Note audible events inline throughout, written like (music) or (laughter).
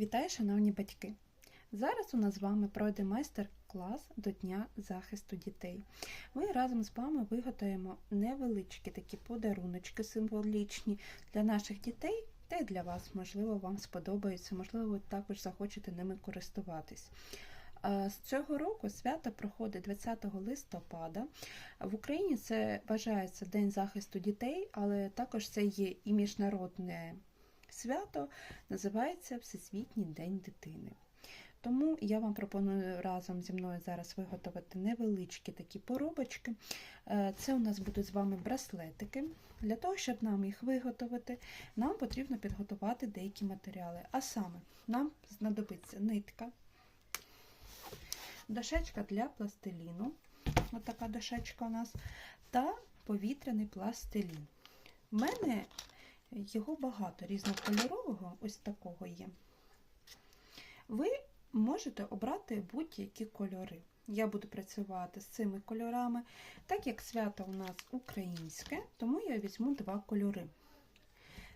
Вітаю, шановні батьки! Зараз у нас з вами пройде майстер-клас до Дня захисту дітей. Ми разом з вами виготовимо невеличкі такі подаруночки символічні для наших дітей та й для вас. Можливо, вам сподобаються, можливо, ви також захочете ними користуватись. З цього року свято проходить 20 листопада. В Україні це вважається День захисту дітей, але також це є і міжнародне свято, називається Всесвітній день дитини. Тому я вам пропоную разом зі мною зараз виготовити невеличкі такі поробочки. Е, Це у нас будуть з вами браслетики. Для того, щоб нам їх виготовити, нам потрібно підготувати деякі матеріали. А саме, нам знадобиться нитка, дошечка для пластиліну, ось така дошечка у нас, та повітряний пластилін. У мене його багато різнокольорового, ось такого є. Ви можете обрати будь-які кольори. Я буду працювати з цими кольорами. Так як свято у нас українське, тому я візьму два кольори.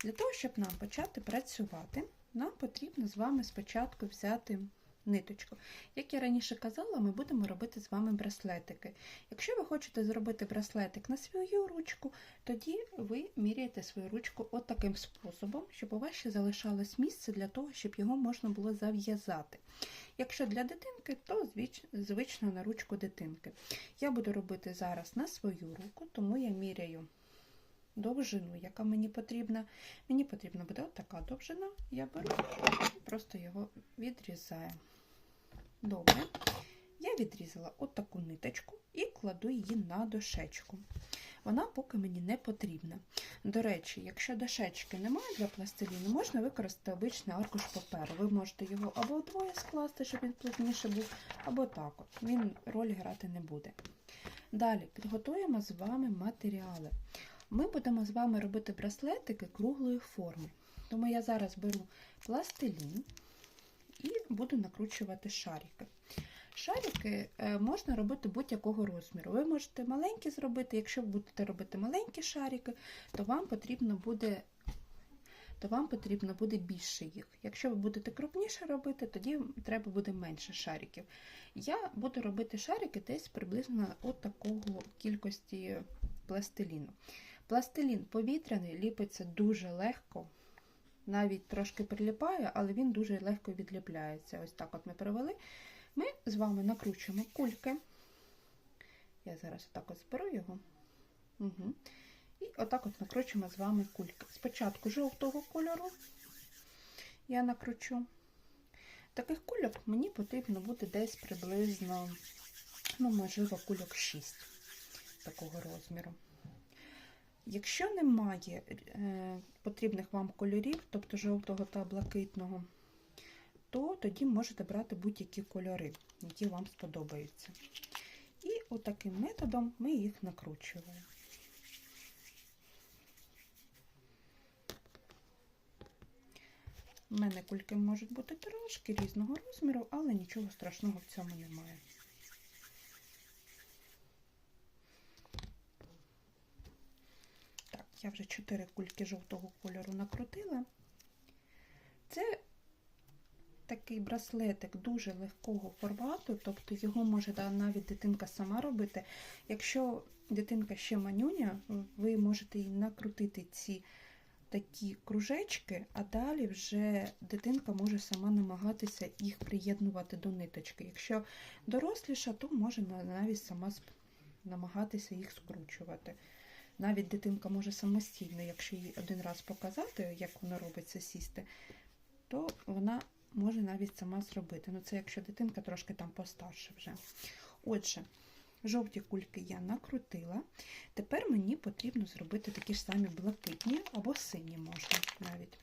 Для того, щоб нам почати працювати, нам потрібно з вами спочатку взяти ниточку. Як я раніше казала, ми будемо робити з вами браслетики. Якщо ви хочете зробити браслетик на свою ручку, тоді ви міряєте свою ручку от таким способом, щоб у вас ще залишалось місце для того, щоб його можна було зав'язати. Якщо для дитинки, то звично на ручку дитинки. Я буду робити зараз на свою руку, тому я міряю довжину, яка мені потрібна. Мені потрібна буде от така довжина, я беру просто його відрізаю. Добре. Я відрізала от таку ниточку і кладу її на дошечку. Вона поки мені не потрібна. До речі, якщо дошечки немає для пластиліну, можна використати обичний аркуш паперу. Ви можете його або вдвоє скласти, щоб він плотніше був, або так. Він роль грати не буде. Далі підготуємо з вами матеріали. Ми будемо з вами робити браслетики круглої форми. Тому я зараз беру пластилін і буду накручувати шарики. Шарики можна робити будь-якого розміру. Ви можете маленькі зробити, якщо ви будете робити маленькі шарики, то вам потрібно буде то вам потрібно буде більше їх. Якщо ви будете крупніше робити, тоді треба буде менше шариків. Я буду робити шарики десь приблизно от такого кількості пластиліну. Пластилін повітряний ліпиться дуже легко, навіть трошки приліпає, але він дуже легко відліпляється. Ось так от ми провели. Ми з вами накручуємо кульки. Я зараз отак от зберу його. Угу. І отак от накручуємо з вами кульки. Спочатку жовтого кольору я накручу. Таких кульок мені потрібно буде десь приблизно, ну, можливо, кульок 6 такого розміру. Якщо немає е, потрібних вам кольорів, тобто жовтого та блакитного, то тоді можете брати будь-які кольори, які вам сподобаються. І отаким методом ми їх накручуємо. У мене кульки можуть бути трошки різного розміру, але нічого страшного в цьому немає. Так, я вже 4 кульки жовтого кольору накрутила. Це такий браслетик дуже легкого формату, тобто його може навіть дитинка сама робити. Якщо дитинка ще манюня, ви можете їй накрутити ці такі кружечки, а далі вже дитинка може сама намагатися їх приєднувати до ниточки. Якщо доросліша, то може навіть сама намагатися їх скручувати. Навіть дитинка може самостійно, якщо їй один раз показати, як воно робиться сісти, то вона може навіть сама зробити. Ну, це якщо дитинка трошки там постарше вже. Отже, жовті кульки я накрутила. Тепер мені потрібно зробити такі ж самі блакитні або сині можна навіть.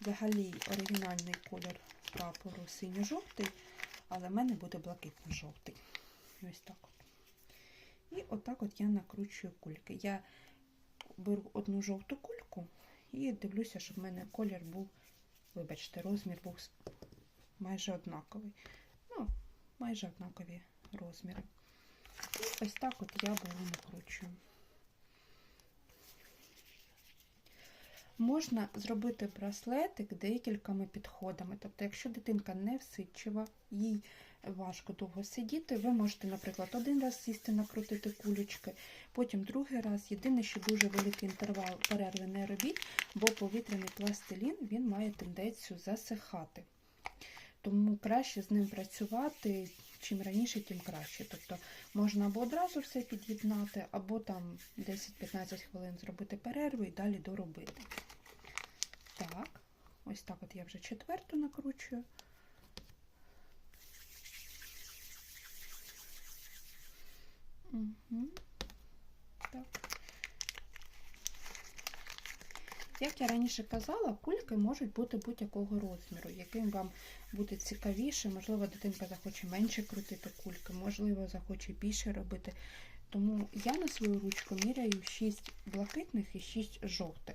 Взагалі оригінальний колір прапору синьо-жовтий, але в мене буде блакитно-жовтий. Ось так. І отак от я накручую кульки. Я беру одну жовту кульку і дивлюся, щоб в мене колір був, вибачте, розмір був майже однаковий. Ну, майже однакові розміри. І ось так от я беру накручую. Можна зробити браслетик декількома підходами. Тобто, якщо дитинка не всидчива, їй важко довго сидіти, ви можете, наприклад, один раз сісти, накрутити кулечки, потім другий раз. Єдине, що дуже великий інтервал перерви не робіть, бо повітряний пластилін він має тенденцію засихати. Тому краще з ним працювати, чим раніше, тим краще. Тобто можна або одразу все під'єднати, або там 10-15 хвилин зробити перерву і далі доробити. Так, ось так от я вже четверту накручую. Як я раніше казала, кульки можуть бути будь-якого розміру, яким вам буде цікавіше, можливо, дитинка захоче менше крутити кульки, можливо, захоче більше робити. Тому я на свою ручку міряю 6 блакитних і 6 жовтих,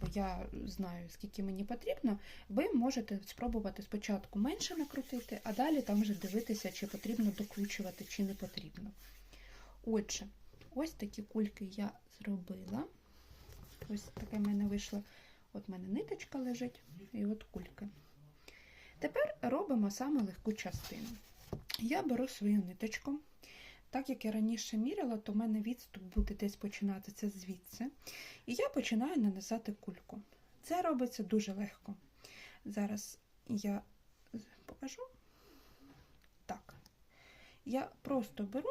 бо я знаю, скільки мені потрібно. Ви можете спробувати спочатку менше накрутити, а далі там вже дивитися, чи потрібно докручувати, чи не потрібно. Отже, ось такі кульки я зробила. Ось таке в мене вийшло. От в мене ниточка лежить і от кульки. Тепер робимо саме легку частину. Я беру свою ниточку. Так як я раніше міряла, то в мене відступ буде десь починатися звідси. І я починаю нанизати кульку. Це робиться дуже легко. Зараз я покажу. Так. Я просто беру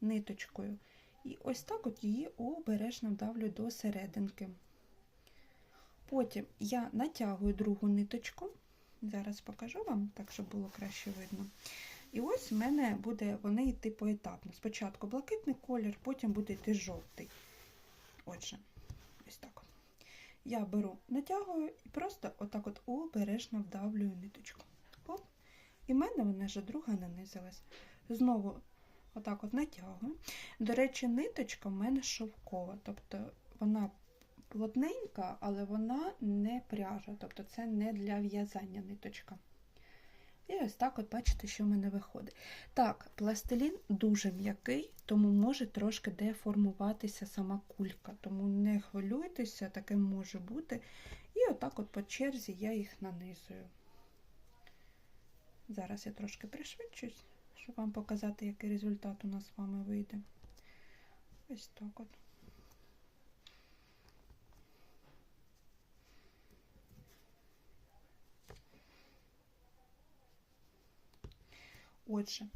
ниточкою і ось так от її обережно вдавлю до серединки. Потім я натягую другу ниточку. Зараз покажу вам, так, щоб було краще видно. І ось в мене буде вони йти поетапно. Спочатку блакитний колір, потім буде йти жовтий. Отже, ось так. Я беру, натягую і просто отак от обережно вдавлюю ниточку. Оп. І в мене вона вже друга нанизилась. Знову отак от натягую. До речі, ниточка в мене шовкова, тобто вона плотненька, але вона не пряжа, тобто це не для в'язання ниточка. І ось так от бачите, що в мене виходить. Так, пластилін дуже м'який, тому може трошки деформуватися сама кулька. Тому не хвилюйтеся, таке може бути. І отак от по черзі я їх нанизую. Зараз я трошки пришвидшусь, щоб вам показати, який результат у нас з вами вийде. Ось так от. Отже,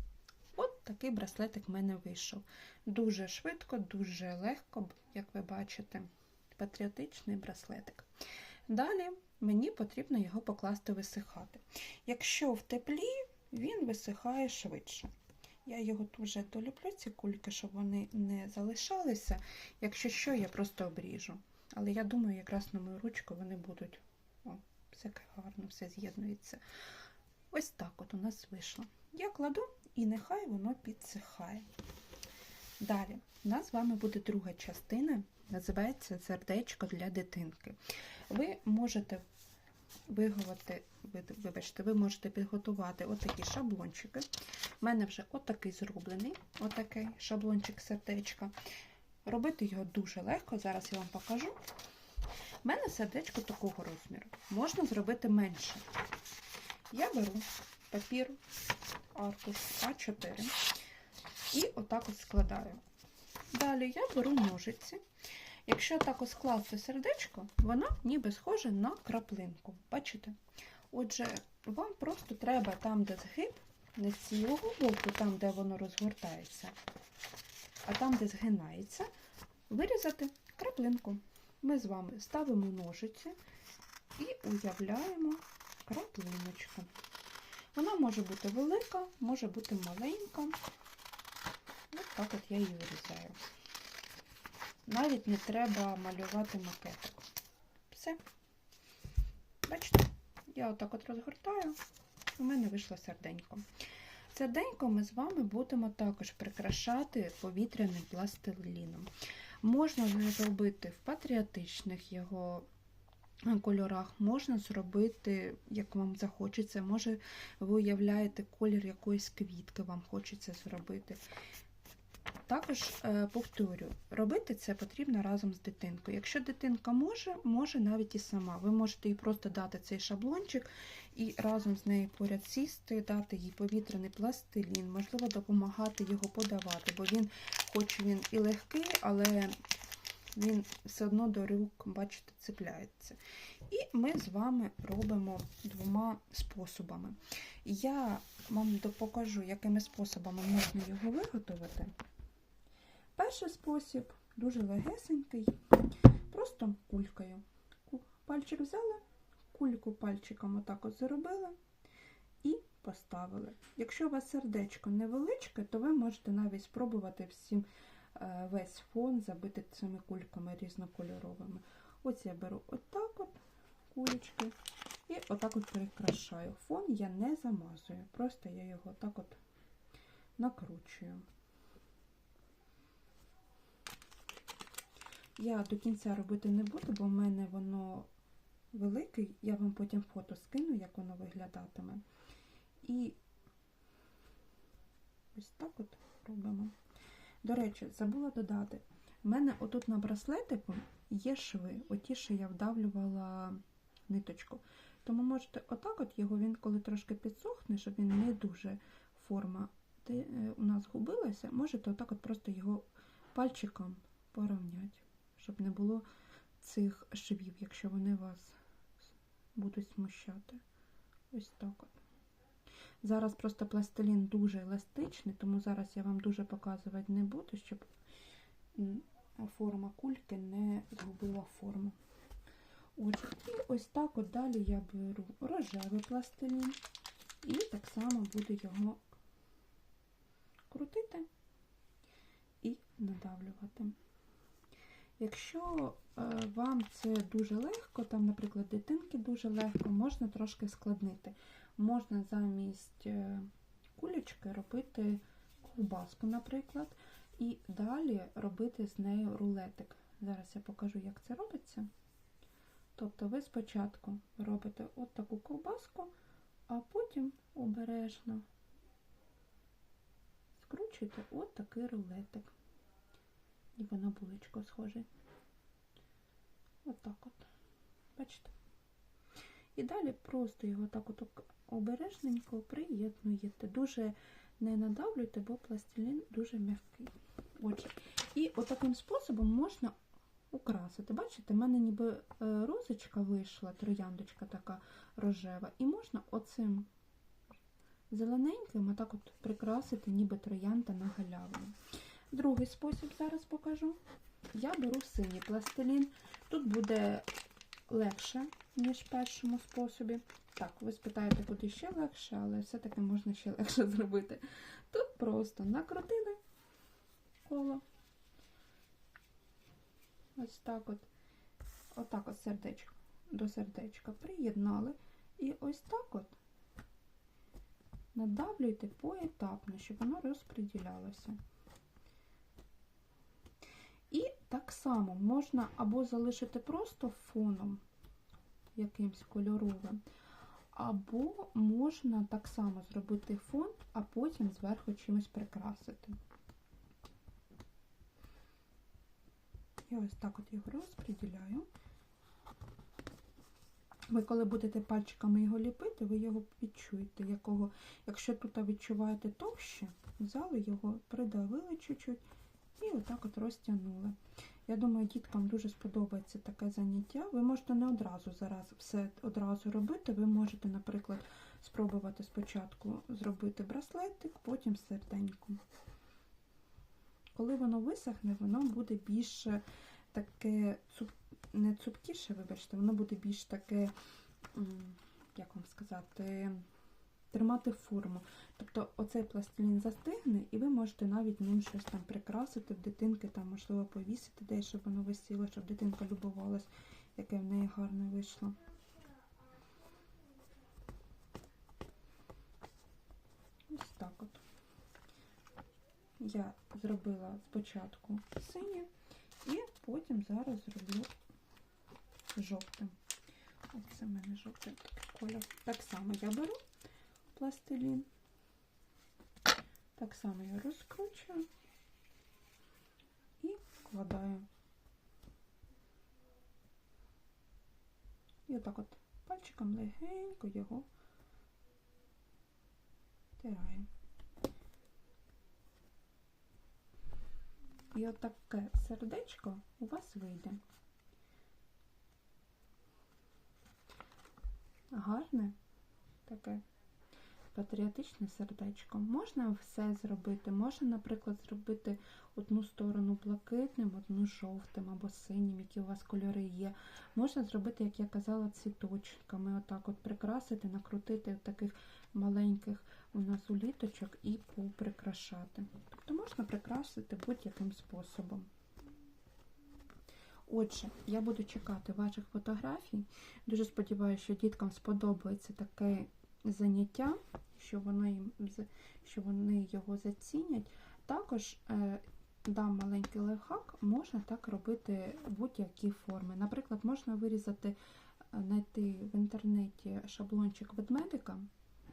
от такий браслетик в мене вийшов. Дуже швидко, дуже легко, як ви бачите, патріотичний браслетик. Далі мені потрібно його покласти висихати. Якщо в теплі, він висихає швидше. Я його дуже долюблю, ці кульки, щоб вони не залишалися. Якщо що, я просто обріжу. Але я думаю, якраз на мою ручку вони будуть. О, все гарно, все з'єднується. Ось так от у нас вийшло. Я кладу і нехай воно підсихає. Далі, у нас з вами буде друга частина, називається сердечко для дитинки. Ви можете виговати, вибачте, ви можете підготувати отакі шаблончики. У мене вже отакий зроблений, отакий шаблончик сердечка. Робити його дуже легко, зараз я вам покажу. У мене сердечко такого розміру. Можна зробити менше. Я беру папір, аркуш А4 і отак от складаю. Далі я беру ножиці. Якщо так ось сердечко, воно ніби схоже на краплинку. Бачите? Отже, вам просто треба там, де згиб, не з цілого боку, там, де воно розгортається, а там, де згинається, вирізати краплинку. Ми з вами ставимо ножиці і уявляємо краплиночку. Вона може бути велика, може бути маленька. Ось так от я її вирізаю. Навіть не треба малювати макетик. Все. Бачите, я отак от розгортаю, у мене вийшло серденько. Серденько ми з вами будемо також прикрашати повітряним пластиліном. Можна зробити в патріотичних його кольорах, можна зробити, як вам захочеться. Може, ви уявляєте колір якоїсь квітки, вам хочеться зробити. Також е, повторю, робити це потрібно разом з дитинкою. Якщо дитинка може, може навіть і сама. Ви можете їй просто дати цей шаблончик і разом з нею поряд сісти, дати їй повітряний пластилін, можливо, допомагати його подавати, бо він, хоч він і легкий, але він все одно до рук, бачите, цепляється. І ми з вами робимо двома способами. Я вам покажу, якими способами можна його виготовити. Перший спосіб дуже легесенький, просто кулькою. Пальчик взяли, кульку пальчиком отак от заробили і поставили. Якщо у вас сердечко невеличке, то ви можете навіть спробувати всім е, весь фон забити цими кульками різнокольоровими. Ось я беру отак от кулечки і отак от прикрашаю. Фон я не замазую, просто я його так от накручую. Я до кінця робити не буду, бо в мене воно велике, я вам потім фото скину, як воно виглядатиме. І ось так от робимо. До речі, забула додати. У мене отут на браслетику є шви, оті, що я вдавлювала ниточку. Тому можете отак от його, він коли трошки підсохне, щоб він не дуже форма е, у нас губилася, можете отак от просто його пальчиком порівняти, щоб не було цих швів, якщо вони вас будуть смущати. Ось так от. Зараз просто пластилін дуже еластичний, тому зараз я вам дуже показувати не буду, щоб форма кульки не згубила форму. Отже, і ось так от далі я беру рожевий пластилін і так само буду його крутити і надавлювати. Якщо е, вам це дуже легко, там, наприклад, дитинки дуже легко, можна трошки складнити. Можна замість е, кулечки робити ковбаску, наприклад, і далі робити з нею рулетик. Зараз я покажу, як це робиться. Тобто ви спочатку робите от таку ковбаску, а потім обережно скручуєте от такий рулетик. І воно булочко схоже. От от. Бачите? І далі просто його так от обережненько приєднуєте. Дуже не надавлюйте, бо пластилін дуже м'який. Отже, і отаким способом можна украсити. Бачите, в мене ніби е, розочка вийшла, трояндочка така рожева, і можна оцим зелененьким отак от прикрасити, ніби троянда на галявину. Другий спосіб зараз покажу. Я беру синій пластилін. Тут буде легше, ніж в першому способі. Так, ви спитаєте, куди ще легше, але все-таки можна ще легше (laughs) зробити. Тут просто накрутили коло. Ось так от. Отак от сердечко до сердечка приєднали. І ось так от надавлюйте поетапно, щоб воно розподілялося. І так само можна або залишити просто фоном якимсь кольоровим, або можна так само зробити фон, а потім зверху чимось прикрасити. Я ось так от його розподіляю. Ви коли будете пальчиками його ліпити, ви його відчуєте, якого, якщо тут відчуваєте товще, взяли його, придавили чуть-чуть і отак от розтягнули. Я думаю, діткам дуже сподобається таке заняття. Ви можете не одразу зараз все одразу робити. Ви можете, наприклад, спробувати спочатку зробити браслетик, потім серденько. Коли воно висохне, воно буде більш таке не цупкіше, вибачте, воно буде більш таке, як вам сказати, тримати форму. Тобто оцей пластилін застигне, і ви можете навіть ним щось там прикрасити в дитинки, там, можливо, повісити десь, щоб воно висіло, щоб дитинка любувалась, яке в неї гарне вийшло. Ось так от. Я зробила спочатку синє, і потім зараз зроблю жовтим. Оце в мене жовтий такий кольор. Так само я беру пластилін. Так само я розкручую викладаю. І отак от пальчиком легенько його втираємо. І отаке сердечко у вас вийде. Гарне таке патріотичне сердечко. Можна все зробити. Можна, наприклад, зробити одну сторону блакитним, одну жовтим або синім, які у вас кольори є. Можна зробити, як я казала, цвіточками. Отак от прикрасити, накрутити таких маленьких у нас уліточок і поприкрашати. Тобто можна прикрасити будь-яким способом. Отже, я буду чекати ваших фотографій. Дуже сподіваюся, що діткам сподобається таке заняття, що вони, що вони його зацінять. Також е, дам маленький лайфхак, можна так робити будь-які форми. Наприклад, можна вирізати, е, знайти в інтернеті шаблончик ведмедика,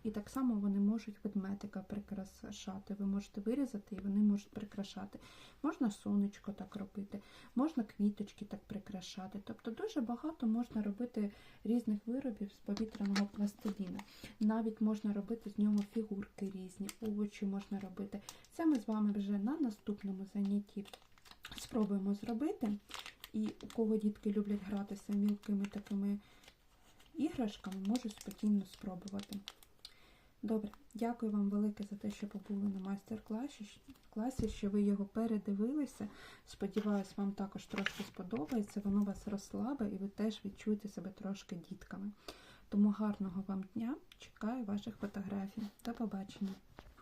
і так само вони можуть ведмедика прикрашати. Ви можете вирізати і вони можуть прикрашати. Можна сонечко так робити, можна квіточки так прикрашати. Тобто дуже багато можна робити різних виробів з повітряного пластиліна. Навіть можна робити з нього фігурки різні, овочі можна робити. Це ми з вами вже на наступному занятті спробуємо зробити. І у кого дітки люблять гратися мілкими такими іграшками, можуть спокійно спробувати. Добре, дякую вам велике за те, що побули на майстер-класі, що ви його передивилися. Сподіваюсь, вам також трошки сподобається, воно вас розслабить і ви теж відчуєте себе трошки дітками. Тому гарного вам дня! Чекаю ваших фотографій. До побачення!